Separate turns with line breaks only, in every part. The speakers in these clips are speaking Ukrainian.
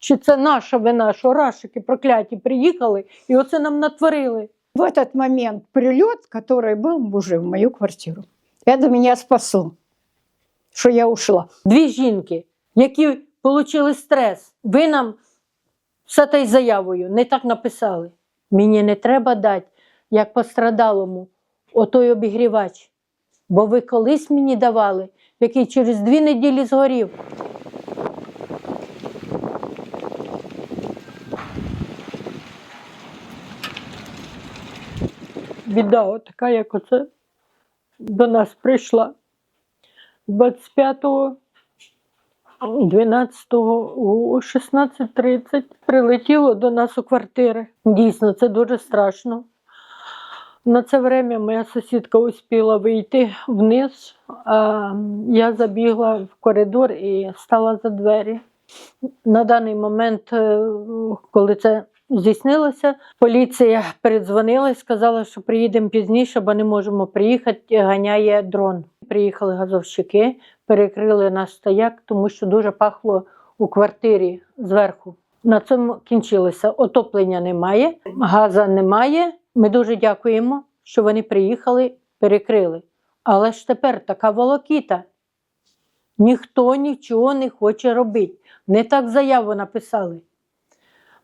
Чи це наша вина, що рашики прокляті приїхали і оце нам натворили?
В этот момент прилет, который был уже в мою квартиру, это меня спасло, что я ушла.
Дві жінки, які отримали стрес, ви нам все та й заявою не так написали. Мені не треба дати, як пострадалому, отой обігрівач. Бо ви колись мені давали, який через дві неділі згорів. Біда, отака, як оце до нас прийшла 25-го 12-го о 16.30 прилетіло до нас у квартири. Дійсно, це дуже страшно. На це время моя сусідка успіла вийти вниз, а я забігла в коридор і стала за двері. На даний момент, е, коли це здійснилося, поліція передзвонила і сказала, що приїдемо пізніше, бо не можемо приїхати, ганяє дрон. Приїхали газовщики, перекрили наш стояк, тому що дуже пахло у квартирі зверху. На цьому кінчилося. Отоплення немає, газу немає. Ми дуже дякуємо, що вони приїхали, перекрили. Але ж тепер така волокіта. Ніхто нічого не хоче робити. Не так заяву написали.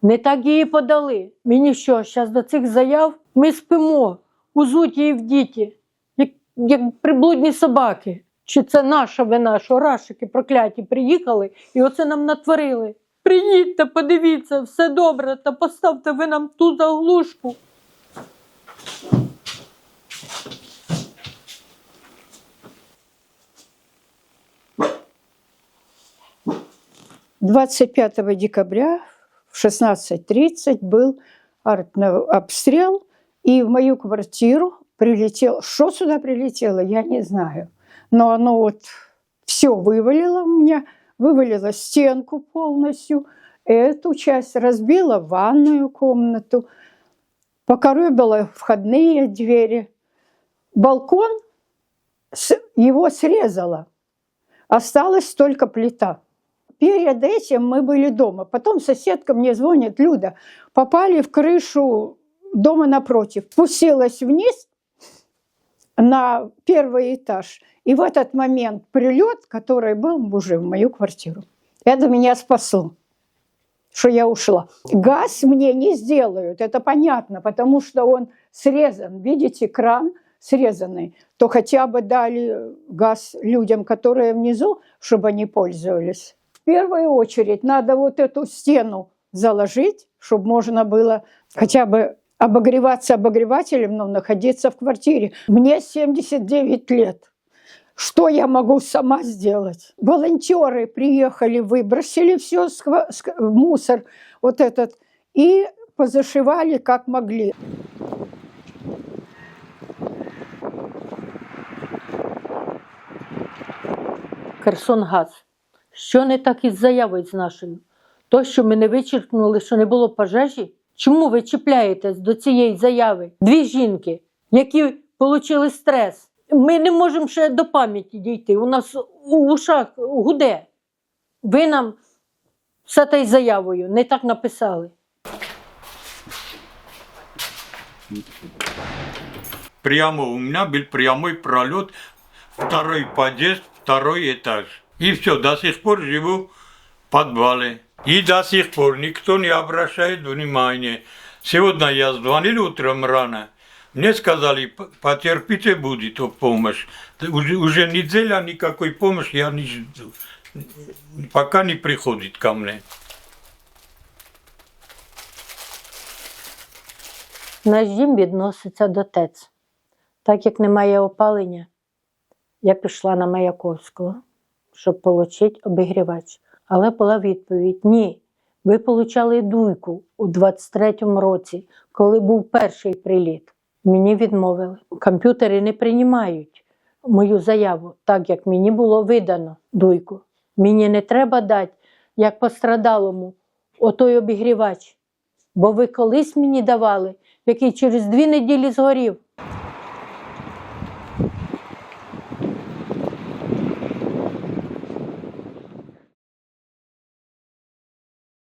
Не так її подали. Мені що, зараз до цих заяв ми спимо, узуть її в діті, як, як приблудні собаки. Чи це наша вина, що рашики прокляті приїхали і оце нам натворили? Приїдьте, подивіться, все добре, та поставте ви нам ту заглушку.
— 25 декабря в 16.30 был арт-обстрел, и в мою квартиру прилетело. Что сюда прилетело, я не знаю. Но оно вот все вывалило у меня, вывалило стенку полностью, эту часть разбило ванную комнату, покоробило входные двери. Балкон, его срезало. Осталась только плита. Перед этим мы были дома. Потом соседка мне звонит, Люда, попали в крышу дома напротив. Спустилась вниз на первый этаж. И в этот момент прилет, который был уже в мою квартиру. Это меня спасло, что я ушла. Газ мне не сделают, это понятно, потому что он срезан. Видите, кран срезанный. То хотя бы дали газ людям, которые внизу, чтобы они пользовались. Первую очередь надо вот эту стену заложить, чтобы можно было хотя бы обогреваться обогревателем, но находиться в квартире. Мне 79 лет. Что я могу сама сделать? Волонтеры приехали, выбросили все мусор вот этот и позашивали как могли.
Херсонгаз. Що не так із заявою з нашою? То, що ми не вичеркнули, що не було пожежі? Чому ви чіпляєтесь до цієї заяви? Дві жінки, які отримали стрес. Ми не можемо ще до пам'яті дійти. У нас у ушах гуде. Ви нам все та й заявою не так написали.
Прямо у меня был прямой пролет, второй подъезд, второй этаж. И все, до сих пор живу в подвале. И до сих пор никто не обращает внимания. Сегодня я звонил утром рано. Мне сказали, «П- потерпите, будет помощь. Уже, уже неделя никакой помощи я не жду. Пока не приходит ко мне.
Наш дім відноситься до ТЕЦ. Так як немає опалення, я пішла на Маяковського, щоб отримати обігрівач. Але була відповідь: ні, ви получали дуйку у 23-му році, коли був перший приліт. Мені відмовили. Комп'ютери не приймають мою заяву, так як мені було видано дуйку. Мені не треба дати, як пострадалому, отой обігрівач. Бо ви колись мені давали, який через дві неділі згорів.